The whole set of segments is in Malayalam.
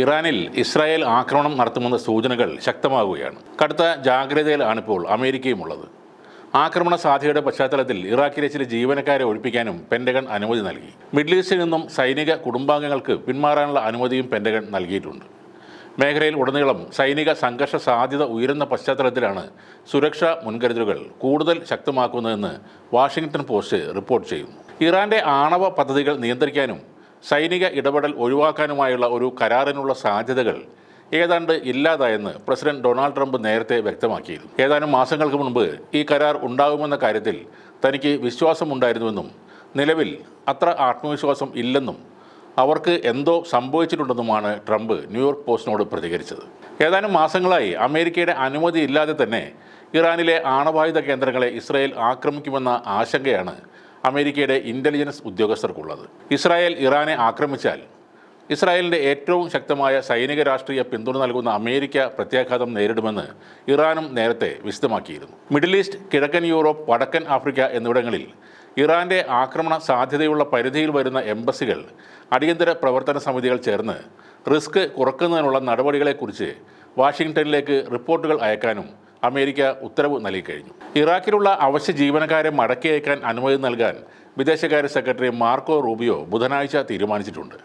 ഇറാനിൽ ഇസ്രായേൽ ആക്രമണം നടത്തുമെന്ന സൂചനകൾ ശക്തമാകുകയാണ് കടുത്ത ജാഗ്രതയിലാണിപ്പോൾ അമേരിക്കയും ഉള്ളത് ആക്രമണ സാധ്യതയുടെ പശ്ചാത്തലത്തിൽ ഇറാഖിലെ ചില ജീവനക്കാരെ ഒഴിപ്പിക്കാനും പെൻഡഗൺ അനുമതി നൽകി. മിഡിൽ ഈസ്റ്റിൽ നിന്നും സൈനിക കുടുംബാംഗങ്ങൾക്ക് പിന്മാറാനുള്ള അനുമതിയും പെൻഡഗൺ നൽകിയിട്ടുണ്ട്. മേഖലയിൽ ഉടനീളം സൈനിക സംഘർഷ സാധ്യത ഉയരുന്ന പശ്ചാത്തലത്തിലാണ് സുരക്ഷാ മുൻകരുതലുകൾ കൂടുതൽ ശക്തമാക്കുന്നതെന്ന് വാഷിംഗ്ടൺ പോസ്റ്റ് റിപ്പോർട്ട് ചെയ്യുന്നു. ഇറാന്റെ ആണവ പദ്ധതികൾ നിയന്ത്രിക്കാനും സൈനിക ഇടപെടൽ ഒഴിവാക്കാനുമായുള്ള ഒരു കരാറിനുള്ള സാധ്യതകൾ ഏതാണ്ട് ഇല്ലാതായെന്ന് പ്രസിഡന്റ് ഡൊണാൾഡ് ട്രംപ് നേരത്തെ വ്യക്തമാക്കിയിരുന്നു. ഏതാനും മാസങ്ങൾക്ക് മുൻപ് ഈ കരാർ ഉണ്ടാകുമെന്ന കാര്യത്തിൽ തനിക്ക് വിശ്വാസമുണ്ടായിരുന്നുവെന്നും നിലവിൽ അത്ര ആത്മവിശ്വാസം ഇല്ലെന്നും അവർക്ക് എന്തോ സംഭവിച്ചിട്ടുണ്ടെന്നുമാണ് ട്രംപ് ന്യൂയോർക്ക് പോസ്റ്റിനോട് പ്രതികരിച്ചത്. ഏതാനും മാസങ്ങളായി അമേരിക്കയുടെ അനുമതി ഇല്ലാതെ തന്നെ ഇറാനിലെ ആണവായുധ കേന്ദ്രങ്ങളെ ഇസ്രായേൽ ആക്രമിക്കുമെന്ന ആശങ്കയാണ് അമേരിക്കയുടെ ഇന്റലിജൻസ് ഉദ്യോഗസ്ഥർക്കുള്ളത്. ഇസ്രായേൽ ഇറാനെ ആക്രമിച്ചാൽ ഇസ്രായേലിന്റെ ഏറ്റവും ശക്തമായ സൈനിക രാഷ്ട്രീയ പിന്തുണ നൽകുന്ന അമേരിക്ക പ്രത്യാഘാതം നേരിടുമെന്ന് ഇറാനും നേരത്തെ വിശദമാക്കിയിരുന്നു. മിഡിൽ ഈസ്റ്റ് കിഴക്കൻ യൂറോപ്പ് വടക്കൻ ആഫ്രിക്ക എന്നിവിടങ്ങളിൽ ഇറാന്റെ ആക്രമണ സാധ്യതയുള്ള പരിധിയിൽ വരുന്ന എംബസികൾ അടിയന്തര പ്രവർത്തന സമിതികൾ ചേർന്ന് റിസ്ക് കുറക്കുന്നതിനുള്ള നടപടികളെക്കുറിച്ച് വാഷിങ്ടണിലേക്ക് റിപ്പോർട്ടുകൾ അയക്കാനും അമേരിക്ക ഉത്തരവ് നൽകിക്കഴിഞ്ഞു. ഇറാഖിലുള്ള അവശ്യ ജീവനക്കാരെ മടക്കി അയക്കാൻ അനുമതി നൽകാൻ വിദേശകാര്യ സെക്രട്ടറി മാർക്കോ റൂബിയോ ബുധനാഴ്ച തീരുമാനിച്ചിട്ടുണ്ട്.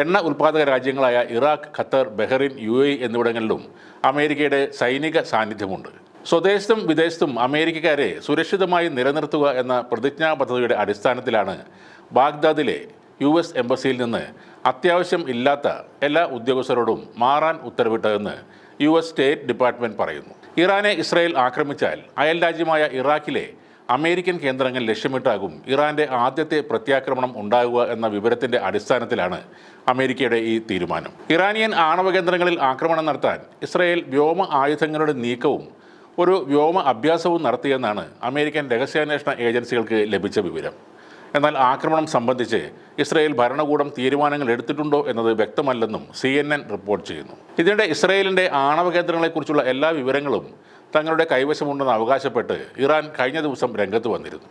എണ്ണ ഉൽപ്പാദക രാജ്യങ്ങളായ Iraq Qatar Bahrain U A എന്നിവിടങ്ങളിലും അമേരിക്കയുടെ സൈനിക സാന്നിധ്യമുണ്ട്. സ്വദേശത്തും വിദേശത്തും അമേരിക്കക്കാരെ സുരക്ഷിതമായി നിലനിർത്തുക എന്ന പ്രതിജ്ഞാബദ്ധതയുടെ അടിസ്ഥാനത്തിലാണ് ബാഗ്ദാദിലെ യു എസ് എംബസിയിൽ നിന്ന് അത്യാവശ്യം ഇല്ലാത്ത എല്ലാ ഉദ്യോഗസ്ഥരോടും മാറാൻ ഉത്തരവിട്ടതെന്ന് യു എസ് സ്റ്റേറ്റ് ഡിപ്പാർട്ട്മെന്റ് പറയുന്നു. ഇറാനെ ഇസ്രായേൽ ആക്രമിച്ചാൽ അയൽ രാജ്യമായ ഇറാഖിലെ അമേരിക്കൻ കേന്ദ്രങ്ങൾ ലക്ഷ്യമിട്ടാകും ഇറാന്റെ ആദ്യത്തെ പ്രത്യാക്രമണം ഉണ്ടാകുക എന്ന വിവരത്തിന്റെ അടിസ്ഥാനത്തിലാണ് അമേരിക്കയുടെ ഈ തീരുമാനം. ഇറാനിയൻ ആണവ കേന്ദ്രങ്ങളിൽ ആക്രമണം നടത്താൻ ഇസ്രായേൽ വ്യോമ ആയുധങ്ങളുടെ നീക്കവും ഒരു വ്യോമ അഭ്യാസവും നടത്തിയെന്നാണ് അമേരിക്കൻ രഹസ്യാന്വേഷണ ഏജൻസികൾക്ക് ലഭിച്ച വിവരം. എന്നാൽ ആക്രമണം സംബന്ധിച്ച് ഇസ്രയേൽ ഭരണകൂടം തീരുമാനങ്ങൾ എടുത്തിട്ടുണ്ടോ എന്നത് വ്യക്തമല്ലെന്നും സി റിപ്പോർട്ട് ചെയ്യുന്നു. ഇതിനിടെ ഇസ്രയേലിന്റെ ആണവ കേന്ദ്രങ്ങളെക്കുറിച്ചുള്ള എല്ലാ വിവരങ്ങളും തങ്ങളുടെ കൈവശമുണ്ടെന്ന് അവകാശപ്പെട്ട് ഇറാൻ കഴിഞ്ഞ ദിവസം രംഗത്ത് വന്നിരുന്നു.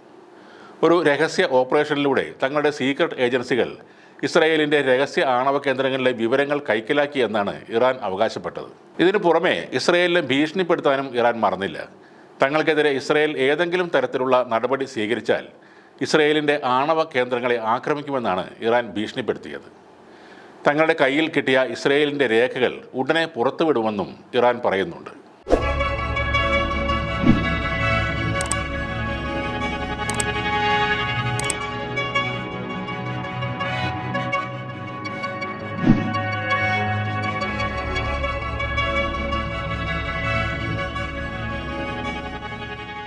ഒരു രഹസ്യ ഓപ്പറേഷനിലൂടെ തങ്ങളുടെ സീക്രട്ട് ഏജൻസികൾ ഇസ്രയേലിന്റെ രഹസ്യ ആണവ കേന്ദ്രങ്ങളിലെ വിവരങ്ങൾ കൈക്കലാക്കി എന്നാണ് ഇറാൻ അവകാശപ്പെട്ടത്. ഇതിനു പുറമെ ഇസ്രയേലിനെ ഭീഷണിപ്പെടുത്താനും ഇറാൻ മറന്നില്ല. തങ്ങൾക്കെതിരെ ഇസ്രയേൽ ഏതെങ്കിലും തരത്തിലുള്ള നടപടി സ്വീകരിച്ചാൽ ഇസ്രായേലിന്റെ ആണവ കേന്ദ്രങ്ങളെ ആക്രമിക്കുമെന്നാണ് ഇറാൻ ഭീഷണിപ്പെടുത്തിയത്. തങ്ങളുടെ കയ്യിൽ കിട്ടിയ ഇസ്രയേലിന്റെ രേഖകൾ ഉടനെ പുറത്തുവിടുമെന്നും ഇറാൻ പറയുന്നുണ്ട്.